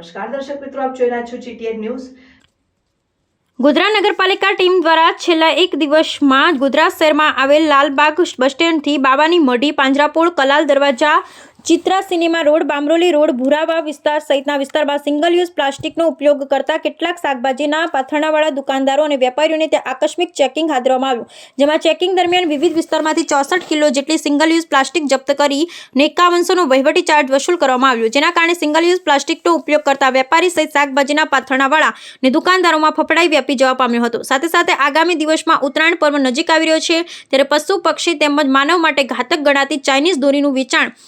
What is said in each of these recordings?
નમસ્કાર દર્શક મિત્રો, આપ જોઈ રહ્યા છો જીટીએન ન્યૂઝ. ગોધરા નગરપાલિકા ટીમ દ્વારા છેલ્લા એક દિવસમાં ગોધરા શહેરમાં આવેલ લાલબાગ બસ સ્ટેન્ડથી બાવાની મઢી પાંજરાપોળ કલાલ દરવાજા Chitra cinema road, Bamroli road, Bhurava વિસ્તાર સહિતના વિસ્તારમાં સિંગલ યુઝ પ્લાસ્ટિકનો ઉપયોગ કરતા કેટલાક શાકભાજીના પાથરણાવાળા દુકાનદારો અને વેપારીઓને ત્યાં આકસ્મિક ચેકિંગ હાથ ધરવામાં આવ્યું, જેમાં ચેકિંગ દરમિયાન વિવિધ વિસ્તારમાંથી ચોસઠ કિલો જેટલી સિંગલ યુઝ પ્લાસ્ટિક જપ્ત કરી ને એકાવનસોનો વહીવટી ચાર્જ વસૂલ કરવામાં આવ્યો, જેના કારણે સિંગલ યુઝ પ્લાસ્ટિકનો ઉપયોગ કરતા વેપારી સહિત શાકભાજીના પાથરણાવાળા અને દુકાનદારોમાં ફફડાઈ વ્યાપી જવા પામ્યો હતો. સાથે સાથે આગામી દિવસમાં ઉત્તરાયણ પર્વ નજીક આવી રહ્યો છે, ત્યારે પશુ પક્ષી તેમજ માનવ માટે ઘાતક ગણાતી ચાઇનીઝ દોરીનું વેચાણ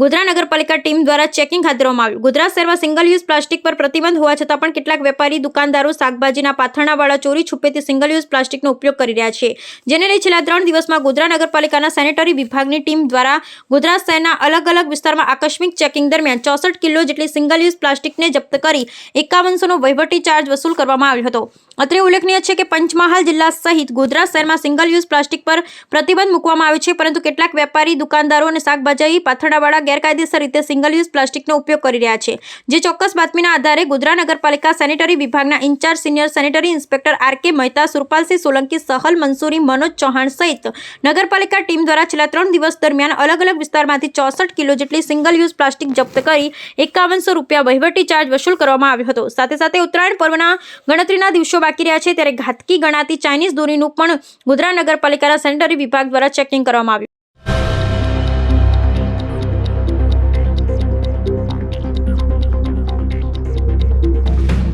ગોધરા નગરપાલિકા ટીમ દ્વારા ચેકિંગ હાથ ધરવામાં આવ્યું. ગોધરા શહેરમાં સિંગલ યુઝ પ્લાસ્ટિક પર પ્રતિબંધ હોવા છતાં પણ કેટલાક વેપારી, દુકાનદારો, શાકભાજીના પાથરણાવાળા, ચોરી છુપેથી સિંગલ યુઝ પ્લાસ્ટિકનો ઉપયોગ કરી રહ્યા છે. જેને લઈ છેલ્લા ત્રણ દિવસમાં ગોધરા નગરપાલિકાના સેનેટરી વિભાગની ટીમ દ્વારા ગોધરા શહેરના અલગ અલગ વિસ્તારમાં આકસ્મિક ચેકિંગ દરમિયાન ચોસઠ કિલો જેટલી સિંગલ યુઝ પ્લાસ્ટિકને જપ્ત કરી એકાવનસોનો વહીવટી ચાર્જ વસૂલ કરવામાં આવ્યો હતો. અત્રે ઉલ્લેખનીય છે કે પંચમહાલ જિલ્લા સહિત ગોધરા શહેરમાં સિંગલ યુઝ પ્લાસ્ટિક પર પ્રતિબંધ મૂકવામાં આવ્યો છે, પરંતુ કેટલાક વેપારી, દુકાનદારો અને શાકભાજી પાથરણાવાળા ગેરકાયદેસર રીતે સિંગલ યુઝ પ્લાસ્ટિકનો ઉપયોગ કરી રહ્યા છે, જે ચોક્કસ બાતમીના આધારે ગોધરા નગરપાલિકા સેનેટરી વિભાગના incharge senior sanitary inspector R K Mehta, Surpalsinh Solanki, સહલ Mansuri, Manoj Chauhan સહિત નગરપાલિકા ટીમ દ્વારા છેલ્લા ત્રણ દિવસ દરમિયાન અલગ અલગ વિસ્તારમાંથી ચોસઠ કિલો જેટલી સિંગલ યુઝ પ્લાસ્ટિક જપ્ત કરી એકાવનસો રૂપિયા વહીવટી ચાર્જ વસૂલ કરવામાં આવ્યો હતો. સાથે સાથે ઉત્તરાયણ પર્વના ગણતરીના દિવસો બાકી રહ્યા છે, ત્યારે ઘાતકી ગણાતી ચાઇનીઝ દોરીનું પણ ગોધરા નગરપાલિકાના સેનેટરી વિભાગ દ્વારા ચેકિંગ કરવામાં આવ્યું.